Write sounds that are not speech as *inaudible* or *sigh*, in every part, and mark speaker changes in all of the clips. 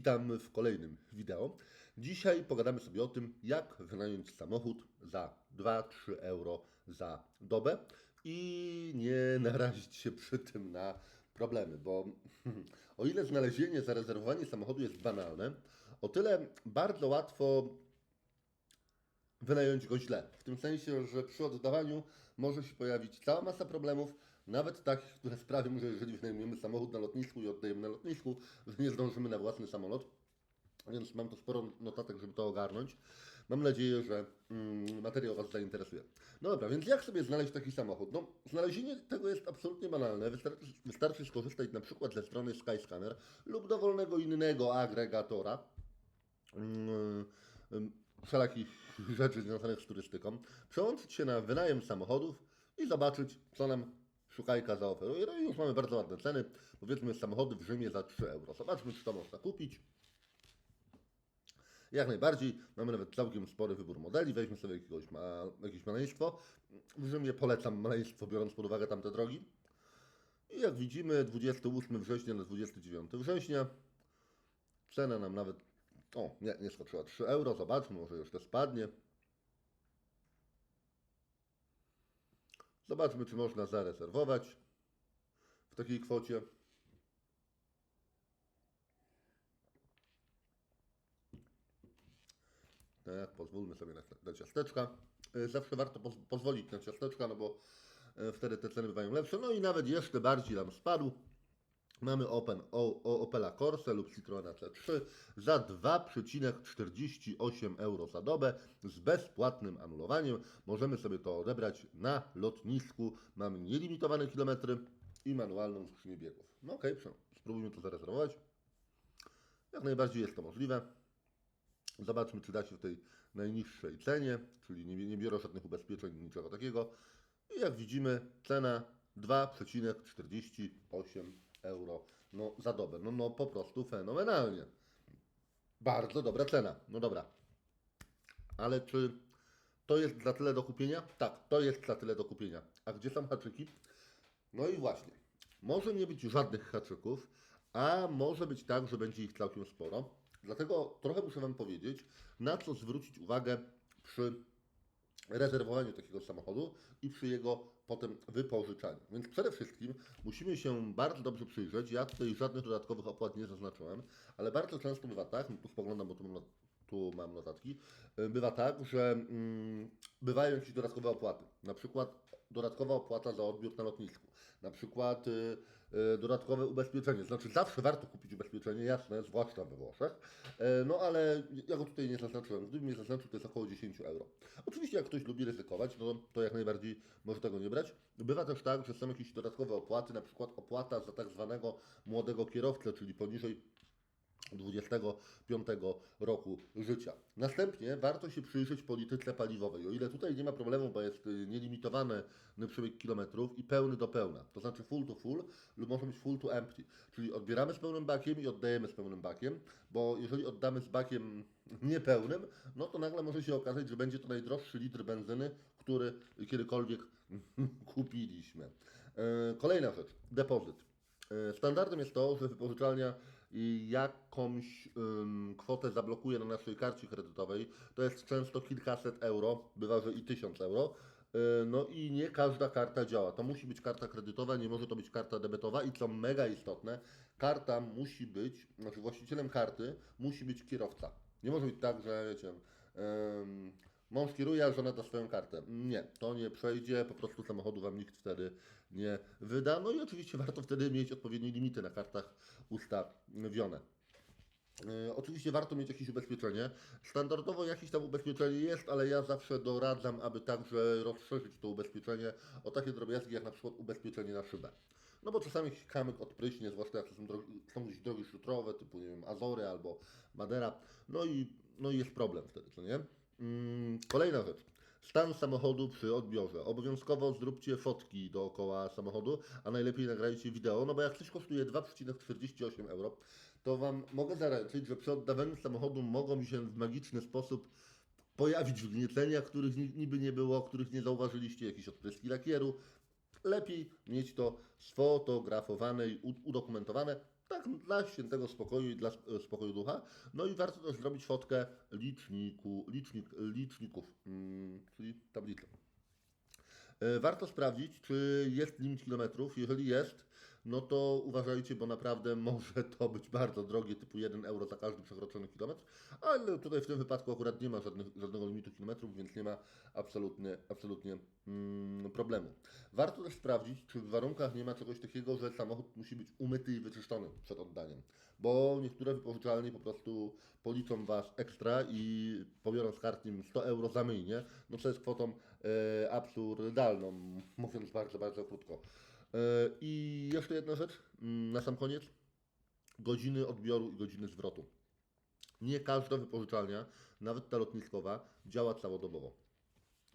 Speaker 1: Witam w kolejnym wideo. Dzisiaj pogadamy sobie o tym, jak wynająć samochód za 2-3 euro za dobę i nie *laughs* narazić się przy tym na problemy, bo *laughs* o ile znalezienie, zarezerwowanie samochodu jest banalne, o tyle bardzo łatwo wynająć go źle. W tym sensie, że przy oddawaniu może się pojawić cała masa problemów, nawet takich, które sprawią, że jeżeli wynajmujemy samochód na lotnisku i oddajemy na lotnisku, że nie zdążymy na własny samolot. Więc mam tu sporo notatek, żeby to ogarnąć. Mam nadzieję, że mm, materiał Was zainteresuje. No dobra, więc jak sobie znaleźć taki samochód? No, znalezienie tego jest absolutnie banalne. Wystarczy, wystarczy skorzystać na przykład ze strony Skyscanner lub dowolnego innego agregatora mm, mm, wszelakich rzeczy związanych z turystyką, przełączyć się na wynajem samochodów i zobaczyć, co nam szukajka zaoferuje. No i już mamy bardzo ładne ceny. Powiedzmy samochody w Rzymie za 3 euro. Zobaczmy, czy to można kupić. Jak najbardziej. Mamy nawet całkiem spory wybór modeli. Weźmy sobie jakiegoś ma, jakieś maleństwo. W Rzymie polecam maleństwo, biorąc pod uwagę tamte drogi. I jak widzimy, 28 września na 29 września. Cena nam nawet o, nie, nie skoczyła 3 euro, zobaczmy, może jeszcze spadnie. Zobaczmy, czy można zarezerwować w takiej kwocie. Tak, pozwólmy sobie na, na ciasteczka. Y, Zawsze warto poz, pozwolić na ciasteczka, no bo y, wtedy te ceny bywają lepsze. No i nawet jeszcze bardziej nam spadł. Mamy Open, o, o, Opela Corsa lub Citroena C3 za 2,48 euro za dobę z bezpłatnym anulowaniem. Możemy sobie to odebrać na lotnisku. Mamy nielimitowane kilometry i manualną skrzynię biegów. No okej, okay, spróbujmy to zarezerwować. Jak najbardziej jest to możliwe. Zobaczmy, czy da się w tej najniższej cenie, czyli nie, nie biorę żadnych ubezpieczeń, niczego takiego. I jak widzimy, cena 2,48 euro no, za dobę. No, no po prostu fenomenalnie. Bardzo dobra cena. No dobra. Ale czy to jest dla tyle do kupienia? Tak, to jest dla tyle do kupienia. A gdzie są haczyki? No i właśnie. Może nie być żadnych haczyków, a może być tak, że będzie ich całkiem sporo. Dlatego trochę muszę Wam powiedzieć, na co zwrócić uwagę przy rezerwowaniu takiego samochodu i przy jego potem wypożyczaniu. Więc przede wszystkim musimy się bardzo dobrze przyjrzeć. Ja tutaj żadnych dodatkowych opłat nie zaznaczyłem, ale bardzo często bywa tak, tu spoglądam, bo tu mam, tu mam notatki, bywa tak, że mm, bywają jakieś dodatkowe opłaty. Na przykład dodatkowa opłata za odbiór na lotnisku. Na przykład y, y, dodatkowe ubezpieczenie. Znaczy zawsze warto kupić ubezpieczenie, jasne, zwłaszcza we Włoszech. Y, no ale ja go tutaj nie zaznaczyłem. Gdybym nie zaznaczył, to jest około 10 euro. Oczywiście jak ktoś lubi ryzykować, no to jak najbardziej może tego nie brać. Bywa też tak, że są jakieś dodatkowe opłaty, na przykład opłata za tak zwanego młodego kierowcę, czyli poniżej 25 roku życia. Następnie warto się przyjrzeć polityce paliwowej. O ile tutaj nie ma problemu, bo jest y, nielimitowany przebieg kilometrów i pełny do pełna, to znaczy full to full lub może być full to empty, czyli odbieramy z pełnym bakiem i oddajemy z pełnym bakiem, bo jeżeli oddamy z bakiem niepełnym, no to nagle może się okazać, że będzie to najdroższy litr benzyny, który kiedykolwiek *laughs* kupiliśmy. E, Kolejna rzecz, depozyt. E, Standardem jest to, że wypożyczalnia jakąś ym, kwotę zablokuje na naszej karcie kredytowej. To jest często kilkaset euro, bywa, że i tysiąc euro. Yy, No i nie każda karta działa. To musi być karta kredytowa, nie może to być karta debetowa i co mega istotne, karta musi być, znaczy właścicielem karty musi być kierowca. Nie może być tak, że wiecie, Mąż kieruje, a żona da swoją kartę. Nie, to nie przejdzie, po prostu samochodu Wam nikt wtedy nie wyda. No i oczywiście warto wtedy mieć odpowiednie limity na kartach ustawione. E, Oczywiście warto mieć jakieś ubezpieczenie. Standardowo jakieś tam ubezpieczenie jest, ale ja zawsze doradzam, aby także rozszerzyć to ubezpieczenie o takie drobiazgi jak na przykład ubezpieczenie na szybę. No bo czasami kamyk odpryśnie, zwłaszcza jak to są, drogi, są gdzieś drogi szutrowe, typu nie wiem, Azory albo Madera. No i, no i jest problem wtedy, co nie? Mm, Kolejna rzecz. Stan samochodu przy odbiorze. Obowiązkowo zróbcie fotki dookoła samochodu, a najlepiej nagrajcie wideo, no bo jak coś kosztuje 2,48 euro, to Wam mogę zaręczyć, że przy oddawaniu samochodu mogą się w magiczny sposób pojawić wgniecenia, których ni- niby nie było, których nie zauważyliście, jakieś odpryski lakieru. Lepiej mieć to sfotografowane i udokumentowane, tak dla świętego spokoju i dla sp- spokoju ducha. No i warto też zrobić fotkę liczniku, licznik, liczników, mm, czyli tablicy. E, Warto sprawdzić, czy jest limit kilometrów. Jeżeli jest, no to uważajcie, bo naprawdę *laughs* może to być bardzo drogie, typu 1 euro za każdy przekroczony kilometr, ale tutaj w tym wypadku akurat nie ma żadnych, żadnego limitu kilometrów, więc nie ma absolutnie, absolutnie mm, problemu. Warto też sprawdzić, czy w warunkach nie ma czegoś takiego, że samochód musi być umyty i wyczyszczony przed oddaniem, bo niektóre wypożyczalnie po prostu policzą Was ekstra i pobiorą z kart nim 100 euro za myjnie, no co jest kwotą e, absurdalną, mówiąc bardzo, bardzo krótko. E, I jeszcze jedna rzecz mm, na sam koniec. Godziny odbioru i godziny zwrotu. Nie każda wypożyczalnia, nawet ta lotniskowa, działa całodobowo.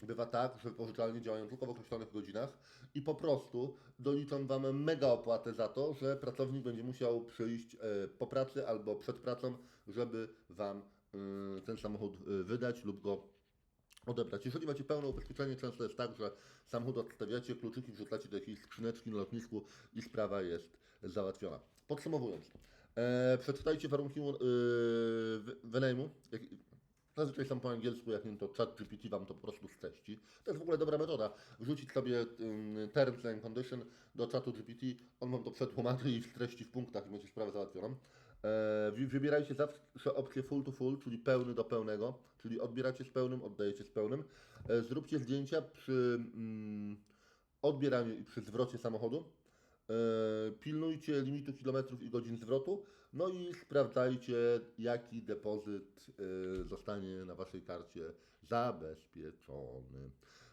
Speaker 1: Bywa tak, że wypożyczalnie działają tylko w określonych godzinach i po prostu doliczą Wam mega opłatę za to, że pracownik będzie musiał przyjść e, po pracy albo przed pracą, żeby Wam e, ten samochód wydać lub go odebrać. Jeżeli macie pełne ubezpieczenie, często jest tak, że samochód odstawiacie, kluczyki wrzucacie do jakiejś skrzyneczki na lotnisku i sprawa jest załatwiona. Podsumowując, e, przeczytajcie warunki e, wy- wynajmu. Jak, zazwyczaj są po angielsku, jak nie to chat GPT Wam to po prostu streści. To jest w ogóle dobra metoda. Wrzucić sobie um, terms and condition do czatu GPT, on Wam to przetłumaczy i streści w punktach i macie sprawę załatwioną. E, wy- wybierajcie zawsze opcję full to full, czyli pełny do pełnego, czyli odbieracie z pełnym, oddajecie z pełnym. E, zróbcie zdjęcia przy mm, odbieraniu i przy zwrocie samochodu. E, pilnujcie limitu kilometrów i godzin zwrotu. No i sprawdzajcie, jaki depozyt zostanie na Waszej karcie zabezpieczony.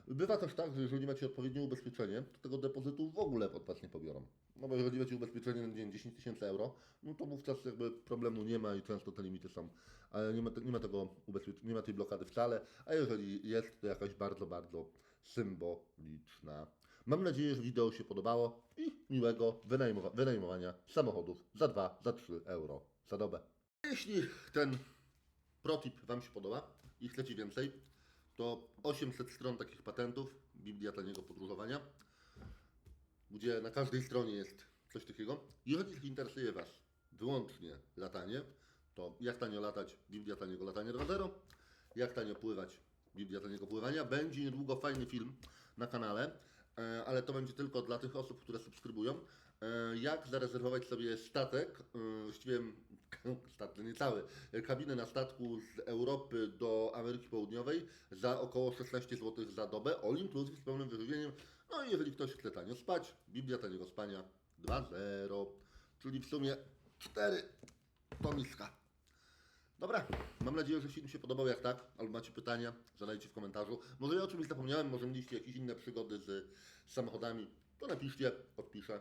Speaker 1: Bywa też tak, że jeżeli macie odpowiednie ubezpieczenie, to tego depozytu w ogóle od Was nie pobiorą. No bo jeżeli macie ubezpieczenie na dzień 10 tysięcy euro, no to wówczas jakby problemu nie ma i często te limity są, ale nie ma, te- nie ma tego ubezpieczenia, nie ma tej blokady wcale, a jeżeli jest, to jakaś bardzo, bardzo symboliczna. Mam nadzieję, że wideo się podobało i miłego wynajmowa- wynajmowania samochodów za 2, za 3 euro za dobę. Jeśli ten protip Wam się podoba i chcecie więcej, to 800 stron takich patentów, Biblia taniego podróżowania, gdzie na każdej stronie jest coś takiego. Jeżeli interesuje Was wyłącznie latanie, to jak tanio latać, Biblia taniego latania 2.0, jak tanio pływać, Biblia taniego pływania. Będzie niedługo fajny film na kanale, e, ale to będzie tylko dla tych osób, które subskrybują. E, Jak zarezerwować sobie statek, e, właściwie *laughs* statek, nie cały, e, kabinę na statku z Europy do Ameryki Południowej za około 16 zł za dobę, all inclusive z pełnym wyżywieniem. No i jeżeli ktoś chce tanio spać, Biblia taniego spania 2.0, czyli w sumie 4 tomiska. Dobra, mam nadzieję, że film się podobał. Jak tak, albo macie pytania, zadajcie w komentarzu. Może ja o czymś zapomniałem, może mieliście jakieś inne przygody z samochodami, to napiszcie, odpiszę.